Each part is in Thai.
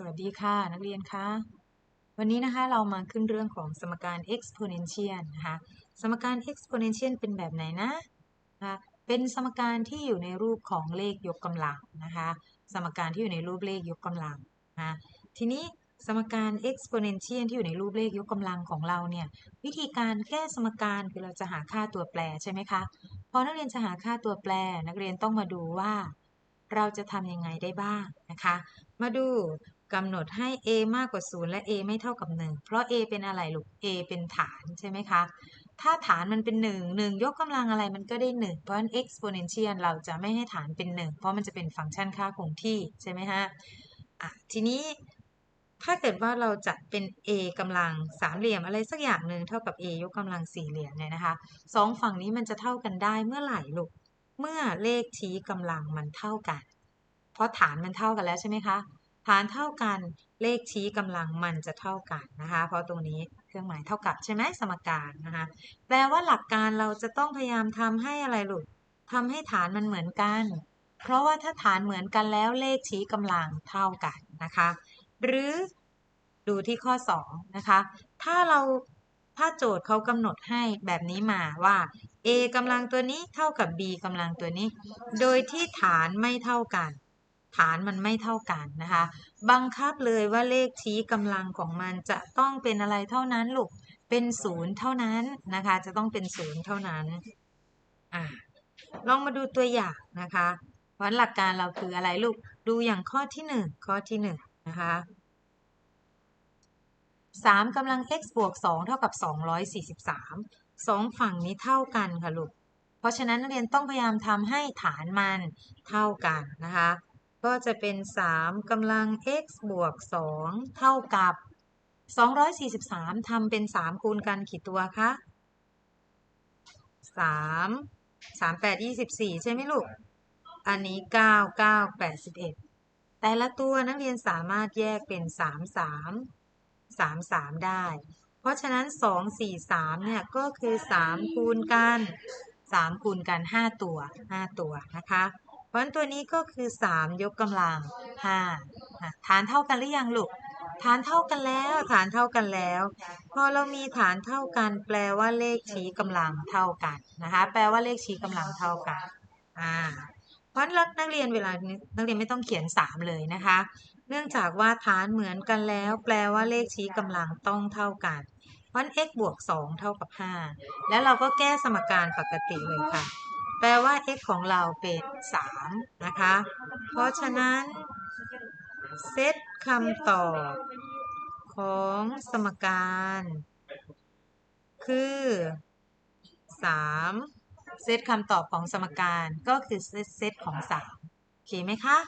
สวัสดีค่ะ นักเรียนคะวันนี้นะคะเรามาขึ้นเรื่องของสมการ exponential นะคะสมการ exponential เป็นแบบไหนนะนะคะเป็นสมการที่อยู่ในรูปของเลขยกกำลังนะคะสมการที่อยู่ในรูปเลขยกกำลังนะทีนี้สมการ exponential ที่อยู่ในรูปเลขยกกำลังของเราเนี่ยวิธีการแก้สมการคือเราจะหาค่าตัวแปรใช่ไหมคะพอนักเรียนจะหาค่าตัวแปร นักเรียนต้องมาดูว่าเราจะทำยังไงได้บ้างนะคะ มาดู กำหนดให้ a มากกว่า 0 และ a ไม่เท่ากับ 1 เพราะ a เป็นอะไรลูก a เป็นฐานใช่ไหมคะ ถ้าฐานมันเป็น 1 1 ยกกำลังอะไรมันก็ได้ 1 เพราะฉะนั้น exponential เราจะไม่ให้ฐานเป็น 1 เพราะมันจะเป็นฟังก์ชันค่าคงที่ใช่ไหมฮะอะทีนี้ถ้าเกิดว่าเราจัดเป็น a กำลังสามเหลี่ยมอะไรสักอย่างหนึ่งเท่ากับ a ยกกำลังสี่เหลี่ยมเนี่ยนะคะสองฝั่งนี้มันจะเท่ากันได้เมื่อไหร่ลูก เมื่อเลขชี้กำลังมันเท่ากัน เพราะฐานมันเท่ากันแล้วใช่ไหมคะ ฐานเท่ากันเลขชี้กำลังมันจะเท่ากันนะคะ เพราะตรงนี้เครื่องหมายเท่ากับใช่ไหมสมการนะคะแปลว่าหลักการเราจะต้องพยายามทำให้อะไรลูกทำให้ฐานมันเหมือนกัน เพราะว่าถ้าฐานเหมือนกันแล้วเลขชี้กำลังเท่ากันนะคะ หรือดูที่ข้อ2นะคะถ้าเราถ้าโจทย์เขากำหนดให้แบบนี้มาว่า a กำลังตัวนี้เท่ากับ b กำลังตัวนี้ โดยที่ฐานไม่เท่ากัน ฐานมันไม่เท่ากันนะคะ บังคับเลยว่าเลขชี้กำลังของมันจะต้องเป็นอะไรเท่านั้นลูกเป็นศูนย์เท่านั้นนะคะ จะต้องเป็นศูนย์เท่านั้นอ่าลองมาดูตัวอย่างนะคะเพราะหลักการเราคืออะไรลูกดูอย่างข้อที่หนึ่งข้อที่หนึ่งนะคะสามกำลัง x บวกสองเท่ากับสองร้อยสี่สิบสามสองฝั่งนี้เท่ากันค่ะลูกเพราะฉะนั้นนักเรียนต้องพยายามทำให้ฐานมันเท่ากันนะคะ ก็จะเป็น 3กำลัง x บวก 2 เท่ากับ 243ทำเป็น 3 คูณกันกี่ตัวคะ 3 3 8 24 ใช่ไหมลูก อันนี้ 9 9 81 แต่ละตัวนักเรียนสามารถแยกเป็น 3 3 3 3 ได้ เพราะฉะนั้น 2 4 3 เนี่ย ก็คือ 3 คูณกัน 3 คูณกัน 5 ตัว 5 ตัวนะคะ เพราะฉะนั้นตัวนี้ก็คือ 3 ยกกำลัง5ฐานเท่ากันหรือยังลูกฐานเท่ากันแล้ว ฐานเท่ากันแล้ว พอเรามีฐานเท่ากัน แปลว่าเลขชี้กำลังเท่ากันนะคะแปลว่าเลขชี้กำลังเท่ากันอ่าเพราะนักเรียนเวลานักเรียนไม่ต้องเขียน 3 เลยนะคะ เนื่องจากว่าฐานเหมือนกันแล้ว แปลว่าเลขชี้กำลังต้องเท่ากัน เพราะ x บวก 2 เท่ากับ 5 แล้วเราก็แก้สมการปกติเลยค่ะ แปลว่า x ของเราเป็น 3 นะคะ เพราะฉะนั้นเซตคำตอบของสมการ คือ 3 เซตคำตอบของสมการก็คือเซตเซตของ 3 โอเคไหมคะ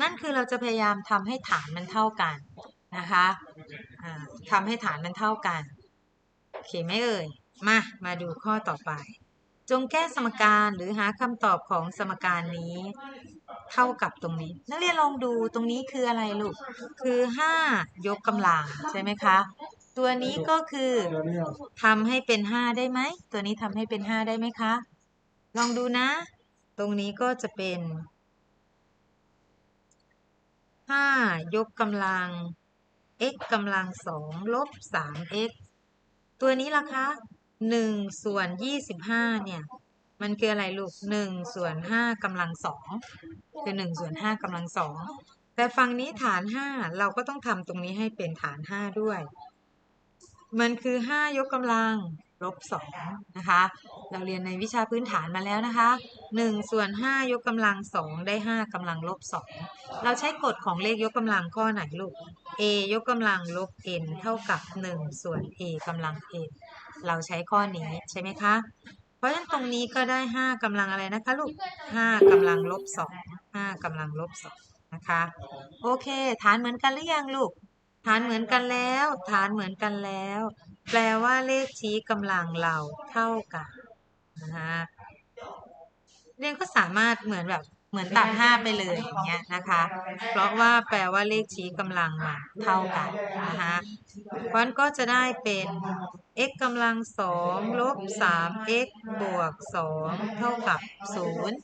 นั่นคือเราจะพยายามทำให้ฐานมันเท่ากันนะคะทำให้ฐานมันเท่ากัน โอเคไหมเอ่ย มา มาดูข้อต่อไป จงแก้สมการหรือหาคำตอบของสมการนี้ เท่ากับตรงนี้ นักเรียนลองดูตรงนี้คืออะไรลูก คือ 5 ยกกำลังใช่ไหมคะ ตัวนี้ก็คือทำให้เป็น 5 ได้ไหม ตัวนี้ทำให้เป็น 5 ได้ไหมคะ ลองดูนะ ตรงนี้ก็จะเป็น 5 ยกกำลัง x กำลังสองลบ 3x ตัวนี้ล่ะคะ 1ส่วน25เนี่ยมันคืออะไรลูก1ส่วน5กำลังสองคือ1ส่วน5กำลังสองแต่ฝั่งนี้ฐาน5เราก็ต้องทำตรงนี้ให้เป็นฐาน5ด้วย มันคือ5ยกกำลังลบ2นะคะ เราเรียนในวิชาพื้นฐานมาแล้วนะคะ1ส่วน5ยกกำลัง2ได้5กำลังลบ2เราใช้กฎของเลขยกกำลังข้อไหนลูก a ยกกำลังลบ n เท่ากับ1ส่วน a กำลัง n เราใช้ข้อนี้ใช่ไหมคะ เพราะฉะนั้นตรงนี้ก็ได้5กำลังอะไรนะคะลูก5กำลังลบ2 5กำลังลบ2นะคะ โอเค ฐานเหมือนกันหรือยังลูก ฐานเหมือนกันแล้ว ฐานเหมือนกันแล้ว แปลว่าเลขชี้กำลังเราเท่ากันนะคะเรียนก็สามารถเหมือนแบบ เหมือนตัดห้าไปเลยอย่างเงี้ยนะคะ เพราะว่าแปลว่าเลขชี้กำลังมาเท่ากันนะคะเพราะนั้นก็จะได้เป็น x กำลังสองลบสาม x บวกสองเท่ากับศูนย์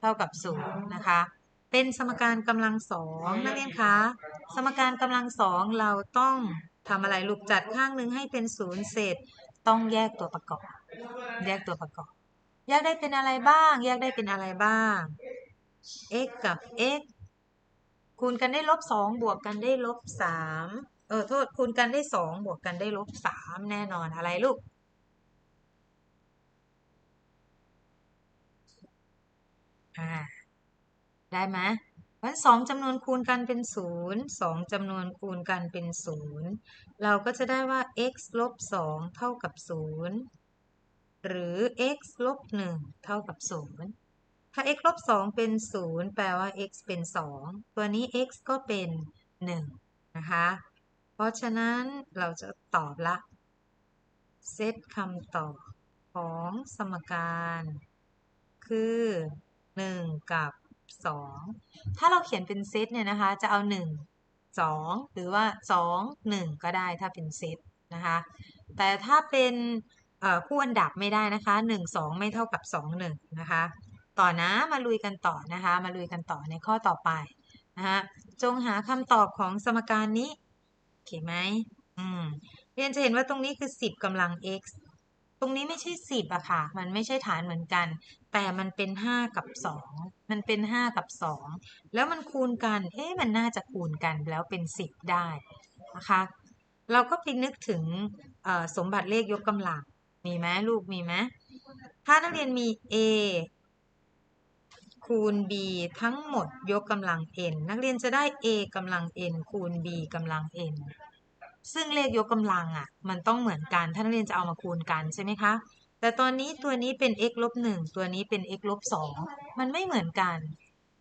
เท่ากับศูนย์นะคะ เป็นสมการกำลังสองนักเรียนคะ สมการกำลังสองเราต้องทำอะไรลูกจัดข้างหนึ่งให้เป็นศูนย์เสร็จ ต้องแยกตัวประกอบ แยกตัวประกอบ แยกได้เป็นอะไรบ้าง แยกได้เป็นอะไรบ้าง x กับ x คูณกันได้ลบสองบวกกันได้ลบสามเออโทษคูณกันได้สองบวกกันได้ลบสามแน่นอนอะไรลูก อ่า ได้ไหมเพราะสองจำนวนคูณกันเป็นศูนย์สองจำนวนคูณกันเป็นศูนย์เราก็จะได้ว่า x ลบสองเท่ากับศูนย์หรือ x ลบหนึ่งเท่ากับศูนย์ ถ้า x ลบสองเป็นศูนย์แปลว่า x เป็นสองตัวนี้ x ก็เป็นหนึ่งนะคะ เพราะฉะนั้นเราจะตอบละ เซตคำตอบของสมการ คือ 1 กับ 2 ถ้าเราเขียนเป็นเซตเนี่ยนะคะ จะเอา 1 2 หรือว่า 2 1 ก็ได้ถ้าเป็นเซตนะคะ แต่ถ้าเป็นคู่อันดับไม่ได้นะคะ 1 2 ไม่เท่ากับ 2 1 นะคะ ต่อนะ มาลุยกันต่อนะคะ มาลุยกันต่อในข้อต่อไปนะคะจงหาคำตอบของสมการนี้โอเคไหมอืมเรียนจะเห็นว่าตรงนี้คือ 10กำลัง x ตรงนี้ไม่ใช่ 10อะค่ะ มันไม่ใช่ฐานเหมือนกัน แต่มันเป็น 5 กับ 2 มันเป็น 5 กับ 2 แล้วมันคูณกัน เอ๊ะ มันน่าจะคูณกันแล้วเป็น 10 ได้นะคะ เราก็ไปนึกถึงสมบัติเลขยกกำลัง มีไหมลูกมีไหมถ้านักเรียนมี a คูณ b ทั้งหมดยกกำลัง n นักเรียนจะได้ a กำลัง n คูณ b กำลัง n ซึ่งเลขยกกำลังอะ มันต้องเหมือนกัน ถ้านักเรียนจะเอามาคูณกันใช่ไหมคะ แต่ตอนนี้ตัวนี้เป็น x ลบหนึ่งตัวนี้เป็น x ลบสองมันไม่เหมือนกัน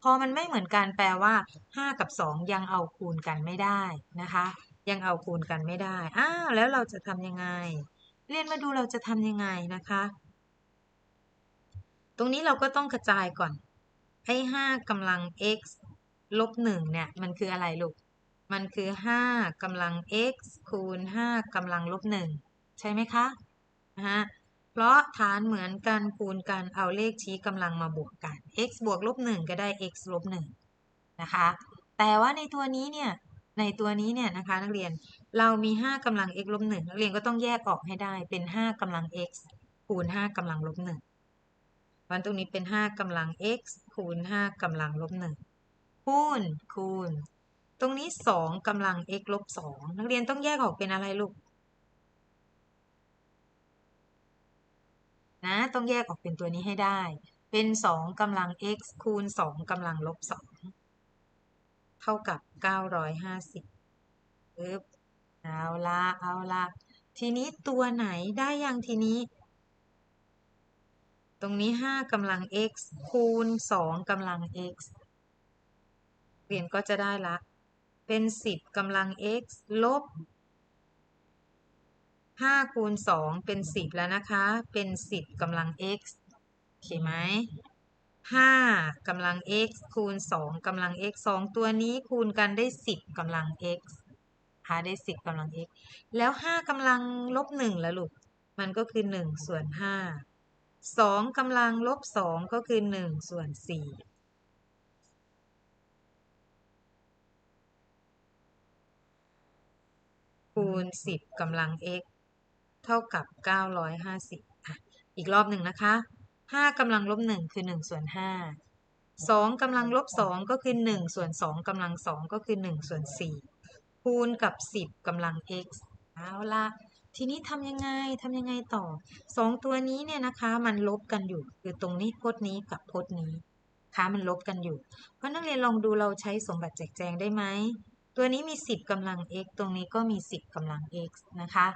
พอมันไม่เหมือนกันแปลว่า 5 กับ 2 ยังเอาคูณกันไม่ได้นะคะ ยังเอาคูณกันไม่ได้ อ้าวแล้วเราจะทำยังไง เรียนมาดูเราจะทำยังไงนะคะ ตรงนี้เราก็ต้องกระจายก่อน ไอ้5กำลัง x ลบ1เนี่ย มันคืออะไรลูก มันคือ5กำลัง x คูณ5กำลังลบ1ใช่ไหมคะนะฮะเพราะฐานเหมือนกันคูณกันเอาเลขชี้กำลังมาบวกกัน x บวกลบ1ก็ได้ x ลบ1นะคะ แต่ว่าในตัวนี้เนี่ย ในตัวนี้เนี่ยนะคะนักเรียน เรามี 5กำลัง x ลบ1นักเรียนก็ต้องแยกออกให้ได้เป็น 5กำลัง x คูณ 5กำลังลบ1วันตรงนี้เป็น 5กำลัง x คูณ 5กำลังลบ1คูณคูณ ตรงนี้สองกำลัง x ลบสองนักเรียนต้องแยกออกเป็นอะไรลูก นะ ต้องแยกออกเป็นตัวนี้ให้ได้ เป็นสองกำลัง x คูณสองกำลังลบสองเท่ากับเก้าร้อยห้าสิบปึ๊บเอาละเอาละทีนี้ตัวไหนได้ยังทีนี้ ตรงนี้ห้ากำลัง x คูณสองกำลัง x เรียนก็จะได้ละ เป็น 10กำลัง x ลบ 5 คูณ 2 เป็น 10 แล้วนะคะ เป็น 10กำลัง x โอเคไหม5กำลัง x คูณ 2กำลัง x 2 ตัวนี้คูณกันได้ 10กำลัง x หาได้ 10กำลัง x แล้ว 5กำลังลบ1แล้วลูก มันก็คือ 1 ส่วน 5 2กำลังลบ2ก็คือ1ส่วน4คูณ10กำลัง x เท่ากับ950อะอีกรอบหนึ่งนะคะ5กำลังลบ1คือ1ส่วน5 2กำลังลบ2ก็คือ1ส่วน2กำลัง2ก็คือ1ส่วน4คูณกับ10กำลัง x เอาละ ทีนี้ทำยังไงทำยังไงต่อ2ตัวนี้เนี่ยนะคะ มันลบกันอยู่ คือตรงนี้พจน์นี้กับพจน์นี้ค่ะมันลบกันอยู่ เพราะนักเรียนลองดูเราใช้สมบัติแจกแจงได้ไหม ตัวนี้มี 10กำลัง x ตรงนี้ก็มี 10กำลัง x นะคะ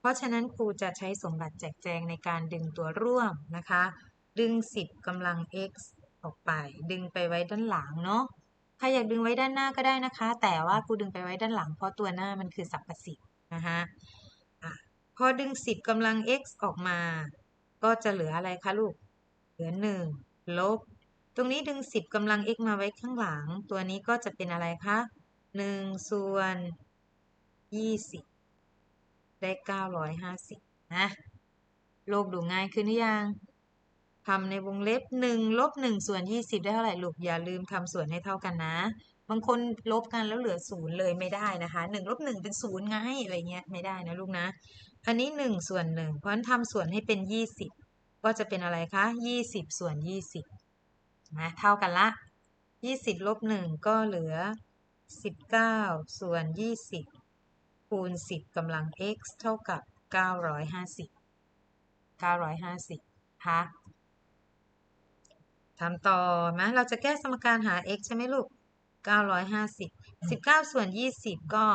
เพราะฉะนั้นครูจะใช้สมบัติแจกแจงในการดึงตัวร่วมนะคะ ดึง 10กำลัง x ออกไป ดึงไปไว้ด้านหลังเนาะ ใครอยากดึงไว้ด้านหน้าก็ได้นะคะ แต่ว่าครูดึงไปไว้ด้านหลัง เพราะตัวหน้ามันคือสับประสิทธิ์นะคะ พอดึง 10กำลัง x ออกมา ก็จะเหลืออะไรคะลูก เหลือ 1 ลบ ตรงนี้ดึง 10กำลัง x มาไว้ข้างหลัง ตัวนี้ก็จะเป็นอะไรคะหนึ่งส่วนยี่สิบได้เก้าร้อยห้าสิบนะ โลกดูง่ายขึ้นหรือยังทำในวงเล็บหนึ่งลบหนึ่งส่วนยี่สิบได้เท่าไหร่ลูก อย่าลืมทำส่วนให้เท่ากันนะ บางคนลบกันแล้วเหลือศูนย์เลยไม่ได้นะคะหนึ่งลบหนึ่งเป็นศูนย์ไงอะไรเงี้ยไม่ได้นะลูกนะ อันนี้หนึ่งส่วนหนึ่งเพราะฉะนั้นทำส่วนให้เป็นยี่สิบก็จะเป็นอะไรคะยี่สิบส่วนยี่สิบนะเท่ากันละยี่สิบลบหนึ่งก็เหลือสิบเก้าส่วนยี่สิบคูณสิบกำลัง x เท่ากับเก้าร้อยห้าสิบเก้าร้อยห้าสิบคะทำต่อนะเราจะแก้สมการหา x ใช่ไหมลูก 950 19 ส่วน 20 ก็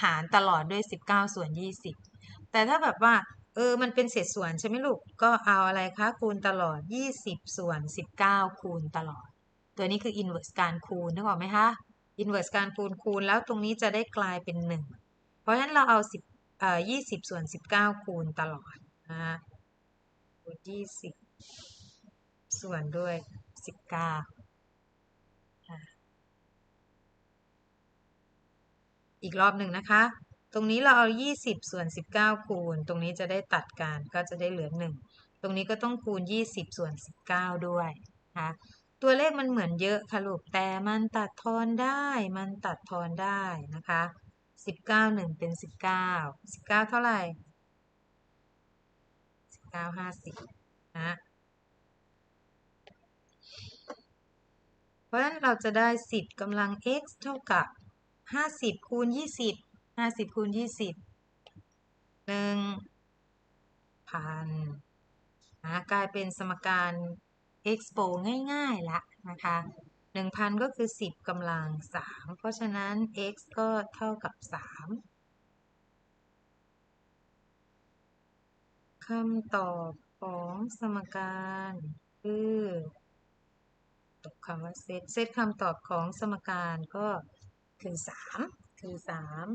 หารตลอดด้วย 19 ส่วน 20 แต่ถ้าแบบว่า เออมันเป็นเศษส่วนใช่ไหมลูกก็เอาอะไรคะคูณตลอด 20 ส่วน 19 คูณตลอด ตัวนี้คือ inverse การคูณนึกออกไหมคะ inverse การคูณคูณแล้วตรงนี้จะได้กลายเป็น 1 เพราะฉะนั้นเราเอา10เอ่อ20 ส่วน 19 คูณตลอดนะคูณ20 ส่วนด้วย 19อีกรอบหนึ่งนะคะ ตรงนี้เราเอา 20 ส่วน 19 คูณ ตรงนี้จะได้ตัดกันก็จะได้เหลือ 1 ตรงนี้ก็ต้องคูณ 20 ส่วน 19 ด้วยนะตัวเลขมันเหมือนเยอะค่ะลูกแต่มันตัดทอนได้มันตัดทอนได้นะคะ 19 1 เป็น 19 19 เท่าไหร่ 19 50นะเพราะฉะนั้นเราจะได้ 10กำลัง x เท่ากับห้าสิบคูณยี่สิบ ห้าสิบคูณยี่สิบหนึ่งพันนะกลายเป็นสมการ expo ง่ายๆละนะคะหนึ่งพันก็คือสิบกำลังสามเพราะฉะนั้น x ก็เท่ากับสามคำตอบของสมการคือตกคำว่าเซตเซตคำตอบของสมการก็คือสามคือสาม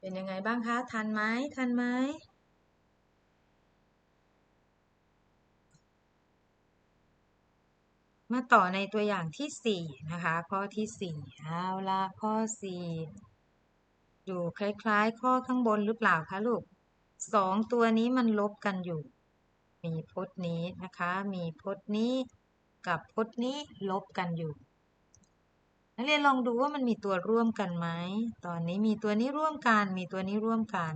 เป็นยังไงบ้างคะ ทันไหมทันไหมมาต่อในตัวอย่างที่สี่นะคะ ข้อที่สี่เอาละข้อสี่อยู่คล้ายๆ ข้อข้างบนหรือเปล่าคะลูกสองตัวนี้มันลบกันอยู่ มีพจน์นี้นะคะ มีพจน์นี้กับพจน์นี้ลบกันอยู่ นักเรียนลองดูว่ามันมีตัวร่วมกันไหม ตอนนี้มีตัวนี้ร่วมกัน มีตัวนี้ร่วมกัน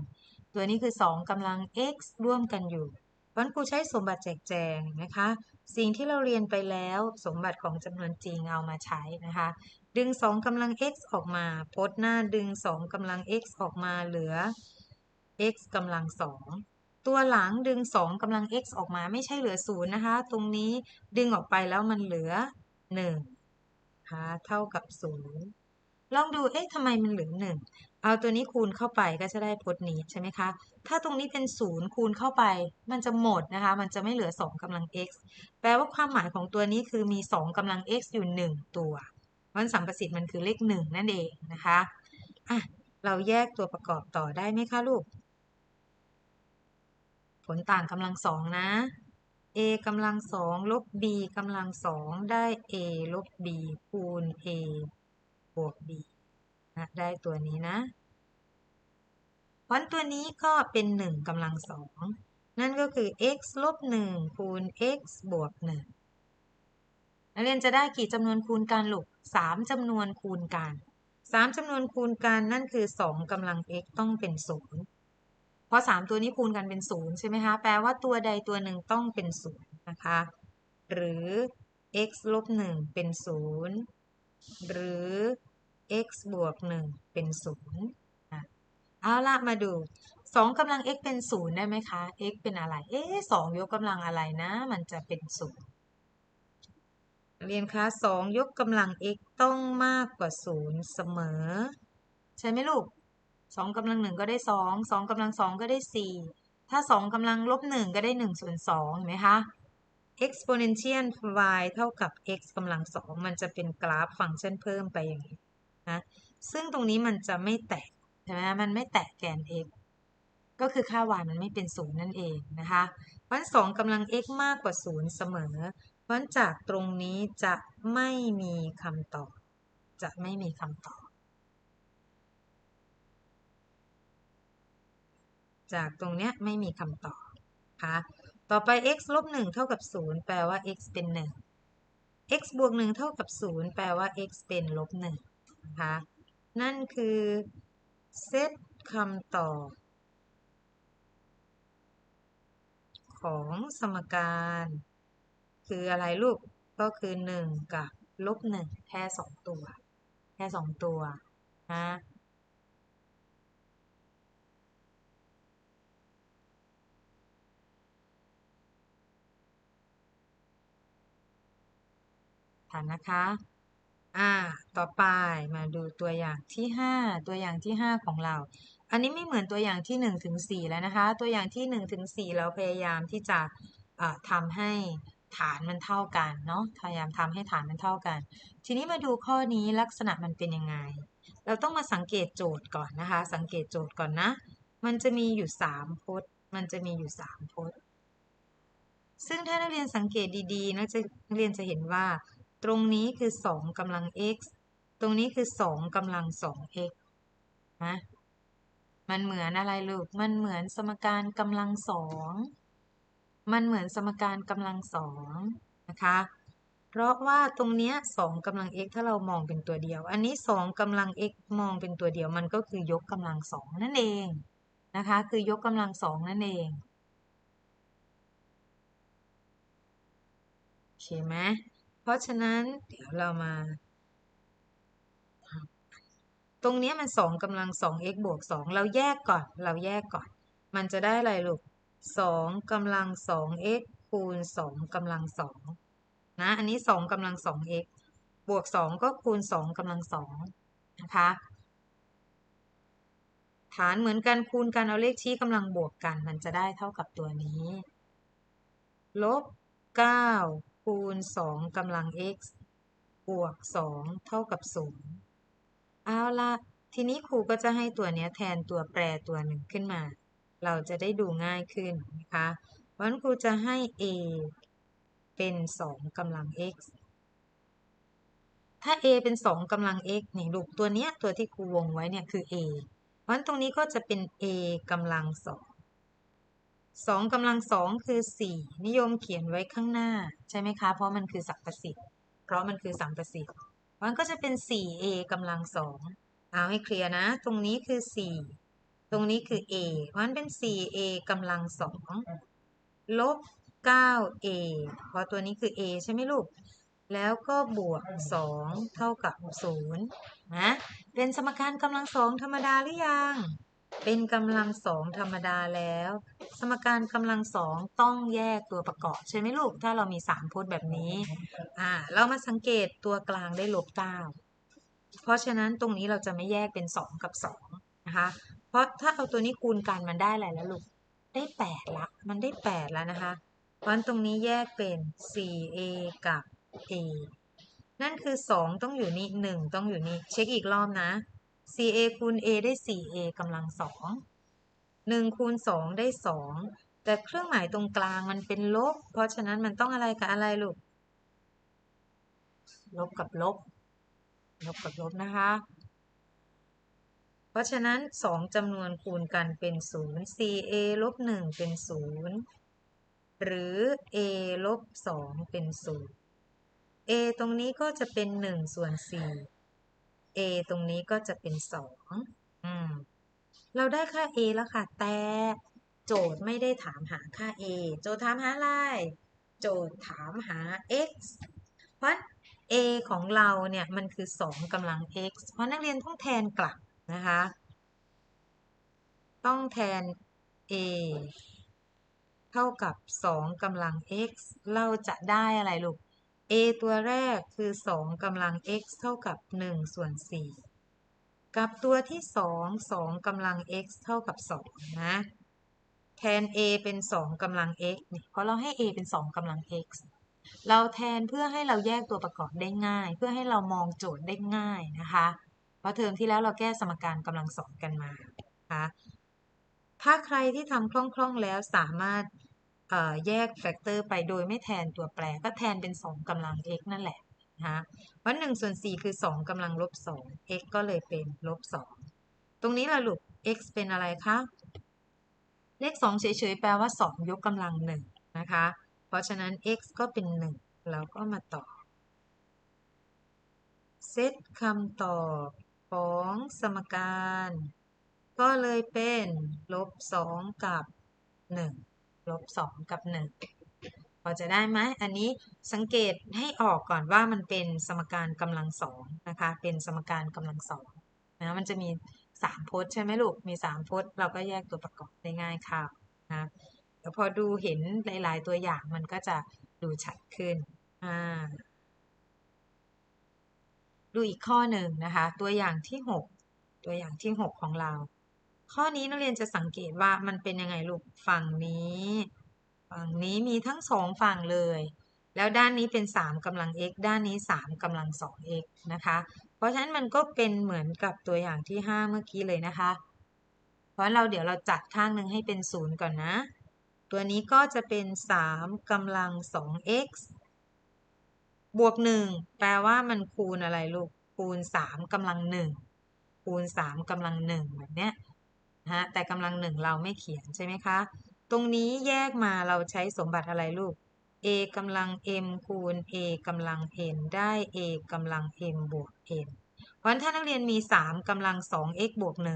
ตัวนี้คือ 2กำลัง x ร่วมกันอยู่เพราะครูใช้สมบัติแจกแจงนะคะ สิ่งที่เราเรียนไปแล้วสมบัติของจำนวนจริงเอามาใช้นะคะ ดึง 2กำลัง x ออกมาพจน์หน้าดึง 2กำลัง x ออกมาเหลือ x กำลัง 2 ตัวหลังดึง 2กำลัง x ออกมาไม่ใช่เหลือ 0 นะคะ ตรงนี้ดึงออกไปแล้วมันเหลือ 1 เท่ากับศูนย์ลองดู เอ๊ะทำไมมันเหลือหนึ่งเอาตัวนี้คูณเข้าไปก็จะได้พจน์นี้ใช่ไหมคะ ถ้าตรงนี้เป็นศูนย์คูณเข้าไป มันจะหมดนะคะ มันจะไม่เหลือ 2กำลัง x แปลว่าความหมายของตัวนี้คือมี 2กำลัง x อยู่ 1 ตัววันสัมประสิทธิ์มันคือเลข 1 นั่นเองนะคะอะเราแยกตัวประกอบต่อได้ไหมคะลูก ผลต่างกำลังสองนะ a กำลังสองลบ b กำลังสองได้ a ลบ b คูณ a บวก b นะได้ตัวนี้นะวันตัวนี้ก็เป็น1กำลังสองนั่นก็คือ x ลบ1คูณ x บวก1นักเรียนจะได้กี่จำนวนคูณกันลูก3จำนวนคูณกัน3จำนวนคูณกันนั่นคือ 2กำลัง x ต้องเป็น0 ราะ 3 ตัวนี้คูณกันเป็น0ใช่ไหมคะ แปลว่าตัวใดตัวหนึ่งต้องเป็น0นย์นะคะ หรือ x ลบ1เป็น0หรือ x บวก1เป็น0เอาละมาดู2กำลัง x เป็น0ได้ไหมคะ x เป็นอะไร เอ๊ะ2ยกกำลังอะไรนะ มันจะเป็น0เรียนคะ2ยกกำลัง x ต้องมากกว่า0เสมอ ใช่ไหมลูก สองกำลังหนึ่งก็ได้สองสองกำลังสองก็ได้สี่ถ้าสองกำลังลบหนึ่งก็ได้หนึ่งส่วนสองเห็นไหมคะ exponential y เท่ากับ x กำลังสองมันจะเป็นกราฟฟังก์ชันเพิ่มไปอย่างนี้นะซึ่งตรงนี้มันจะไม่แตะใช่ไหมมันไม่แตะแกน x ก็คือค่า y มันไม่เป็นศูนย์นั่นเองนะคะเพราะสองกำลัง x มากกว่าศูนย์เสมอ เพราะจากตรงนี้จะไม่มีคำตอบ จะไม่มีคำตอบ จากตรงเนี้ยไม่มีคำตอบค่ะต่อไป x ลบ1เท่ากับ 0 แปลว่า x เป็น 1 x บวก 1 เท่ากับ 0 แปลว่า x เป็นลบ1นะคะนั่นคือเซตคำตอบของสมการ คืออะไรลูกก็คือ 1 กับลบ1แค่ 2 ตัว แค่ 2 ตัวนะ ทันนะคะ อ่า ต่อไปมาดูตัวอย่างที่ 5 ตัวอย่างที่ 5 ของเรา อันนี้ไม่เหมือนตัวอย่างที่1ถึง4แล้วนะคะ ตัวอย่างที่1ถึง4เราพยายามที่จะทำให้ฐานมันเท่ากันเนาะ พยายามทำให้ฐานมันเท่ากัน ทีนี้มาดูข้อนี้ลักษณะมันเป็นยังไง เราต้องมาสังเกตโจทย์ก่อนนะคะ สังเกตโจทย์ก่อนนะ มันจะมีอยู่ 3พจน์ มันจะมีอยู่ 3พจน์ซึ่งถ้านักเรียนสังเกตดีๆนักเรียนจะเห็นว่า ตรงนี้คือ 2กำลัง x ตรงนี้คือ 2กำลัง 2x นะมันเหมือนอะไรลูก มันเหมือนสมการกำลังสอง มันเหมือนสมการกำลังสองนะคะ เพราะว่าตรงเนี้ย2กำลัง x ถ้าเรามองเป็นตัวเดียว อันนี้2กำลัง x มองเป็นตัวเดียว มันก็คือยกกำลังสองนั่นเองนะคะ คือยกกำลังสองนั่นเองใช่ไหม เพราะฉะนั้นเดี๋ยวเรามา ตรงนี้มันสองกำลังสอง x บวกสองเราแยกก่อน เราแยกก่อน มันจะได้อะไรลูกสองกำลังสอง x คูณสองกำลังสองนะ อันนี้สองกำลังสอง x บวกสองก็คูณสองกำลังสองนะคะฐานเหมือนกันคูณกันเอาเลขชี้กำลังบวกกัน มันจะได้เท่ากับตัวนี้ ลบเก้า คูณ 2กำลัง x บวก 2 เท่ากับ 0 เอาละทีนี้ครูก็จะให้ตัวนี้แทนตัวแปรตัวหนึ่งขึ้นมา เราจะได้ดูง่ายขึ้นนะคะวันครูจะให้ a เป็น 2กำลัง x ถ้า a เป็น 2กำลัง x นี่ลูกตัวนี้ตัวที่ครูวงไว้เนี่ยคือ a วันตรงนี้ก็จะเป็น a กำลัง 2 สองกำลังสองคือสี่นิยมเขียนไว้ข้างหน้า ใช่ไหมคะ เพราะมันคือสัพพสิทธิ์เพราะมันคือสัมประสิทธิ์มันก็จะเป็น 4a กำลังสองเอาให้เคลียร์นะ ตรงนี้คือ 4 ตรงนี้คือ a เพราะมันเป็น 4a กำลังสองลบ 9a เพราะตัวนี้คือ a ใช่ไหมลูก แล้วก็บวก 2 เท่ากับ 0 นะ เป็นสมการกำลังสองธรรมดาหรือยัง เป็นกำลังสองธรรมดาแล้ว สมการกำลังสองต้องแยกตัวประกอบ ใช่ไหมลูก ถ้าเรามีสามพจน์แบบนี้ อ่า เรามาสังเกตตัวกลางได้ลบเก้าเพราะฉะนั้นตรงนี้เราจะไม่แยกเป็นสองกับสองนะคะ เพราะถ้าเอาตัวนี้คูณกันมันได้อะไรแล้วลูก ได้แปดละ มันได้แปดแล้วนะคะ เพราะตรงนี้แยกเป็น 4a กับ a นั่นคือ 2 ต้องอยู่นี่ 1 ต้องอยู่นี่ เช็คอีกรอบนะ 4a คูณ a ได้ 4a กำลังสอง1คูณ2ได้2แต่เครื่องหมายตรงกลางมันเป็นลบ เพราะฉะนั้นมันต้องอะไรกับอะไรลูก ลบกับลบ ลบกับลบนะคะ เพราะฉะนั้น2จำนวนคูณกันเป็น0 4a ลบ1เป็น0หรือ a ลบ2เป็น0 a ตรงนี้ก็จะเป็น1ส่วน4 a ตรงนี้ก็จะเป็นสองอืม เราได้ค่า a แล้วค่ะ แต่โจทย์ไม่ได้ถามหาค่า a โจทย์ถามหาอะไร โจทย์ถามหา x เพราะ a ของเราเนี่ยมันคือ2กำลัง x เพราะนักเรียนต้องแทนกลับนะคะ ต้องแทน a เท่ากับ 2กำลัง x เราจะได้อะไรลูก a ตัวแรกคือ 2กำลัง x เท่ากับ 1 ส่วน 4 กับตัวที่ 2 2กำลัง x เท่ากับ 2 นะ แทน a เป็น 2กำลัง x นี่ยเพราะเราให้ a เป็น 2กำลัง x เราแทนเพื่อให้เราแยกตัวประกอบได้ง่าย เพื่อให้เรามองโจทย์ได้ง่ายนะคะ เพราะเทอมที่แล้วเราแก้สมการกำลังสองกันมานะคะถ้าใครที่ทำคล่องๆแล้วสามารถ แยกแฟกเตอร์ไปโดยไม่แทนตัวแปรก็แทนเป็น 2กำลัง x นั่นแหละนะคะเพราะ1ส่วน 4 คือ 2กำลังลบ 2 x ก็เลยเป็นลบ 2 ตรงนี้ละลูก x เป็นอะไรคะ เลข 2 เฉยๆ แปลว่า 2 ยกกำลัง 1 นะคะ เพราะฉะนั้น x ก็เป็น1เราก็มาต่อ เซตคำตอบของสมการ ก็เลยเป็นลบ 2 กับ 1 ลบ2กับ1พอจะได้ไหมอันนี้สังเกตให้ออกก่อนว่ามันเป็นสมการกำลังสองนะคะ เป็นสมการกำลังสองนะมันจะมี3พจน์ใช่ไหมลูก มี3พจน์เราก็แยกตัวประกอบได้ง่ายค่ะนะแต่พอดูเห็นหลาย ๆ ตัวอย่างมันก็จะดูชัดขึ้นอ่าดูอีกข้อหนึ่งนะคะ ตัวอย่างที่ 6 ตัวอย่างที่ 6 ของเรา ข้อนี้นักเรียนจะสังเกตว่ามันเป็นยังไงลูกฝั่งนี้ ฝั่งนี้มีทั้งสองฝั่งเลย แล้วด้านนี้เป็น3กำลัง x ด้านนี้3กำลัง 2x นะคะ เพราะฉะนั้นมันก็เป็นเหมือนกับตัวอย่างที่ 5 เมื่อกี้เลยนะคะ เพราะเราเดี๋ยวเราจัดข้างหนึ่งให้เป็น 0 ก่อนนะ ตัวนี้ก็จะเป็น3กำลัง 2x บวก 1 แปลว่ามันคูณอะไรลูก คูณ 3กำลัง 1 คูณ 3กำลัง 1 แบบเนี้ย นะฮะแต่กำลัง1เราไม่เขียนใช่ไหมคะ ตรงนี้แยกมาเราใช้สมบัติอะไรลูก a กำลัง m คูณ a กำลัง n ได้ a กำลัง m บวก n เพราะฉะนั้นถ้านักเรียนมี 3กำลัง 2x บวก 1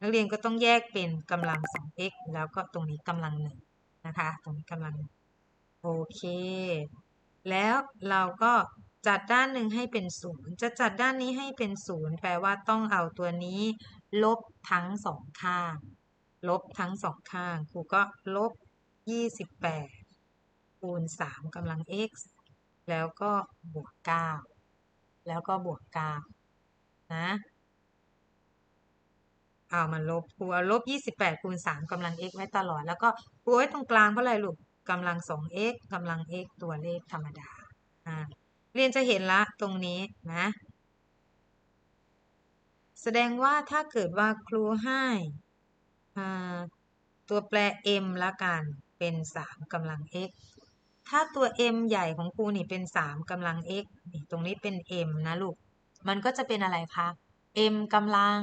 นักเรียนก็ต้องแยกเป็นกำลัง 2x แล้วก็ตรงนี้กำลัง 1 นะคะ ตรงนี้กำลัง โอเค แล้วเราก็จัดด้านหนึ่งให้เป็นศูนย์จะจัดด้านนี้ให้เป็นศูนย์แปลว่าต้องเอาตัวนี้ ลบทั้งสองข้าง ลบทั้งสองข้าง ครูก็ลบ 28 คูณ 3กำลัง x แล้วก็บวก 9 แล้วก็บวก 9 นะเอามาลบครูเอาลบ 28 คูณ 3กำลัง x ไว้ตลอด แล้วก็ครูไว้ตรงกลางเพราะอะไรลูกกำลัง 2x กำลัง x ตัวเลขธรรมดาอ่าเรียนจะเห็นละตรงนี้นะ แสดงว่าถ้าเกิดว่าครูให้ตัวแปร m ละกันเป็น 3กำลัง x ถ้าตัว m ใหญ่ของครูนี่เป็น 3กำลัง x นี่ตรงนี้เป็น m นะลูก มันก็จะเป็นอะไรคะ m กำลัง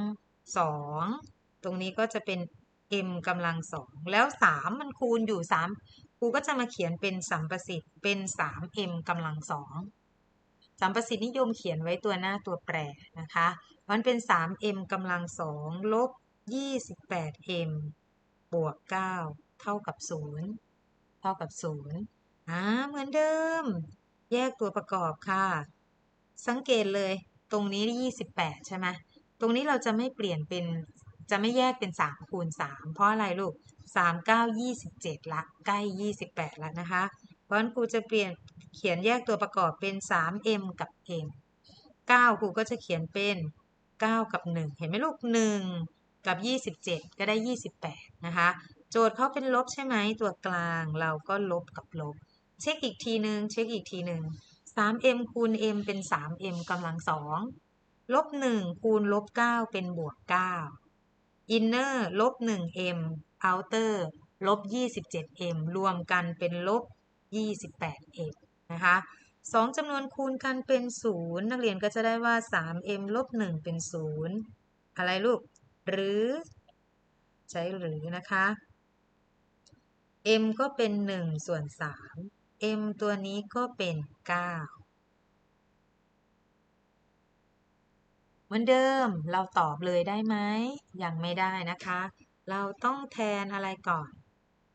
2 ตรงนี้ก็จะเป็น m กำลัง 2 แล้ว 3 มันคูณอยู่ 3 ครูก็จะมาเขียนเป็นสัมประสิทธิ์เป็น 3m กำลัง 2สัมประสิทธิ์นิยมเขียนไว้ตัวหน้าตัวแปรนะคะมันเป็น 3m กำลัง2ลบ 28m บวก 9 เท่ากับ 0 เท่ากับ 0อ่าเหมือนเดิม แยกตัวประกอบค่ะ สังเกตเลยตรงนี้ 28 ใช่ไหมตรงนี้เราจะไม่เปลี่ยนเป็นจะไม่แยกเป็น 3 คูณ 3 เพราะอะไรลูก 3 9 27 ละใกล้ 28 แล้วนะคะ เพราะฉะนั้นครูจะเปลี่ยนเขียนแยกตัวประกอบเป็น 3m กับ m 9ครูก็จะเขียนเป็น 9 กับ 1 เห็นไหมลูก 1 กับ 27 ก็ได้ 28 นะคะ โจทย์เขาเป็นลบใช่ไหมตัวกลางเราก็ลบกับลบ เช็คอีกทีหนึ่งเช็คอีกทีหนึ่ง 3m คูณ m เป็น 3m กำลัง2ลบ 1 คูณลบ 9 เป็นบวก9 inner ลบ 1m outer ลบ 27m รวมกันเป็นลบ 28m นะคะ สองจำนวนคูณกันเป็น 0 นักเรียนก็จะได้ว่า 3m ลบ1เป็น 0 อะไรลูก หรือ ใช้หรือนะคะ m ก็เป็น 1 ส่วน 3 m ตัวนี้ก็เป็น 9 เหมือนเดิมเราตอบเลยได้ไหม ยังไม่ได้นะคะ เราต้องแทนอะไรก่อน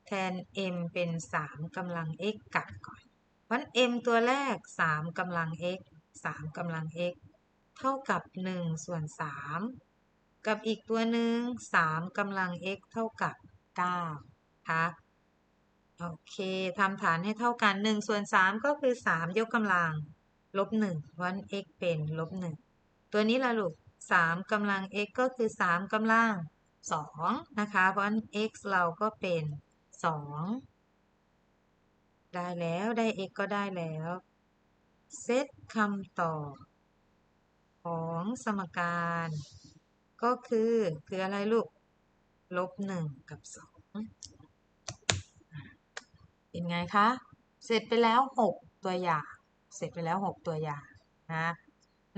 แทน m เป็น 3กำลัง x กัดก่อน เพราะ m ตัวแรก 3กำลัง x 3กำลัง x เท่ากับ 1 ส่วน 3 กับอีกตัวหนึ่ง3กำลัง x เท่ากับ9ค่ะโอเคทำฐานให้เท่ากัน 1 ส่วน 3 ก็คือ 3 ยกกำลัง ลบ1เพราะ x เป็น ลบ 1 ตัวนี้ละลูก3กำลัง x ก็คือ 3กำลัง2นะคะเพราะ x เราก็เป็น 2 ได้แล้ว ได้ x ก็ได้แล้ว เซตคำตอบของสมการ ก็คือคืออะไรลูก ลบ1กับ2เป็นไงคะ เสร็จไปแล้ว6ตัวอย่าง เสร็จไปแล้ว6ตัวอย่างนะ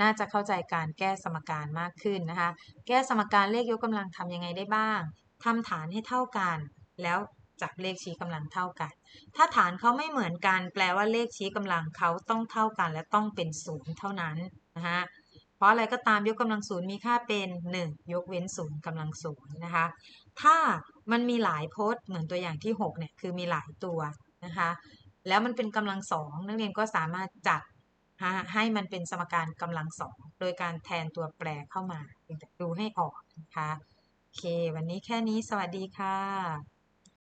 น่าจะเข้าใจการแก้สมการมากขึ้นนะคะ แก้สมการเลขยกกำลังทำยังไงได้บ้างทำฐานให้เท่ากัน แล้ว จับเลขชี้กำลังเท่ากัน ถ้าฐานเขาไม่เหมือนกัน แปลว่าเลขชี้กำลังเขาต้องเท่ากันและต้องเป็นศูนย์เท่านั้นนะฮะเพราะอะไรก็ตามยกกำลังศูนย์มีค่าเป็น 1 ยกเว้นศูนย์กำลังศูนย์นะคะ ถ้ามันมีหลายพจน์เหมือนตัวอย่างที่6เนี่ยคือมีหลายตัวนะคะ แล้วมันเป็นกำลังสองนักเรียนก็สามารถจัดให้มันเป็นสมการกำลังสองโดยการแทนตัวแปรเข้ามาดูให้ออกนะคะโอเค วันนี้แค่นี้สวัสดีค่ะ